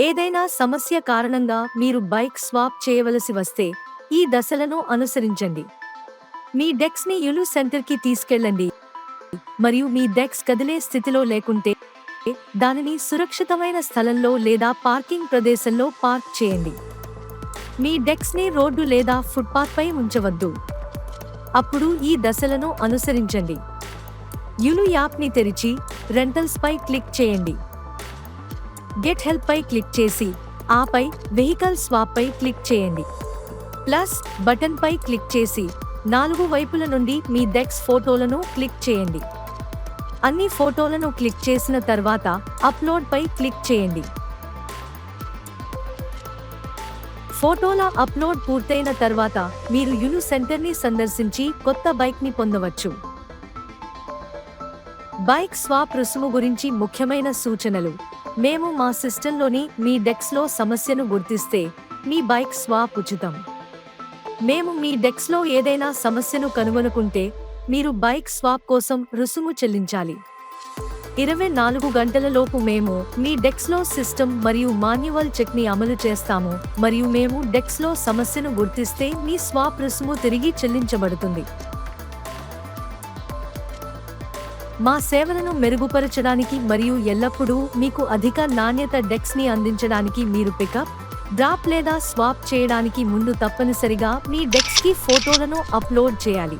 ఏదైనా సమస్య కారణంగా మీరు బైక్ స్వాప్ చేయవలసి వస్తే ఈ దశలను అనుసరించండి. మీ డెక్స్ని యులు సెంటర్కి తీసుకెళ్ళండి. మరియు మీ డెక్స్ కదిలే స్థితిలో లేకుంటే దానిని సురక్షితమైన స్థలంలో లేదా పార్కింగ్ ప్రదేశంలో పార్క్ చేయండి. మీ డెక్స్ని రోడ్డు లేదా ఫుట్పాత్పై ఉంచవద్దు. అప్పుడు ఈ దశలను అనుసరించండి. యులు యాప్ని తెరిచి రెంటల్స్ పై క్లిక్ చేయండి. గెట్ హెల్ప్ పై క్లిక్ చేసి ఆపై వెహికల్ స్వాప్ పై క్లిక్ చేయండి. ప్లస్ బటన్ పై క్లిక్ చేసి నాలుగు వైపుల నుండి మీ డెక్స్ ఫోటోలను క్లిక్ చేయండి. అన్ని ఫోటోలను క్లిక్ చేసిన తర్వాత అప్లోడ్ పై క్లిక్ చేయండి. ఫోటోల అప్లోడ్ పూర్తయిన తర్వాత మీరు యును సెంటర్ని సందర్శించి కొత్త బైక్ని పొందవచ్చు. బైక్ స్వాప్ రుసుము గురించి ముఖ్యమైన సూచనలు. మేము మా సిస్టంలోని మీ డెక్స్లో సమస్యను గుర్తిస్తే మీ బైక్ స్వాప్ ఉచితం. మేము మీ డెక్స్లో ఏదైనా సమస్యను కనుగొనుకుంటే మీరు బైక్ స్వాప్ కోసం రుసుము చెల్లించాలి. ఇరవై నాలుగు గంటలలోపు మేము మీ డెక్స్లో సిస్టమ్ మరియు మాన్యువల్ చెక్ని అమలు చేస్తాము మరియు మేము డెక్స్లో సమస్యను గుర్తిస్తే మీ స్వాప్ రుసుము తిరిగి చెల్లించబడుతుంది. మా సేవలను మెరుగుపరచడానికి మరియు ఎల్లప్పుడూ మీకు అధిక నాణ్యత డెక్స్ని అందించడానికి మీరు పికప్ డ్రాప్ లేదా స్వాప్ చేయడానికి ముందు తప్పనిసరిగా మీ డెక్స్కి ఫోటోలను అప్లోడ్ చేయాలి.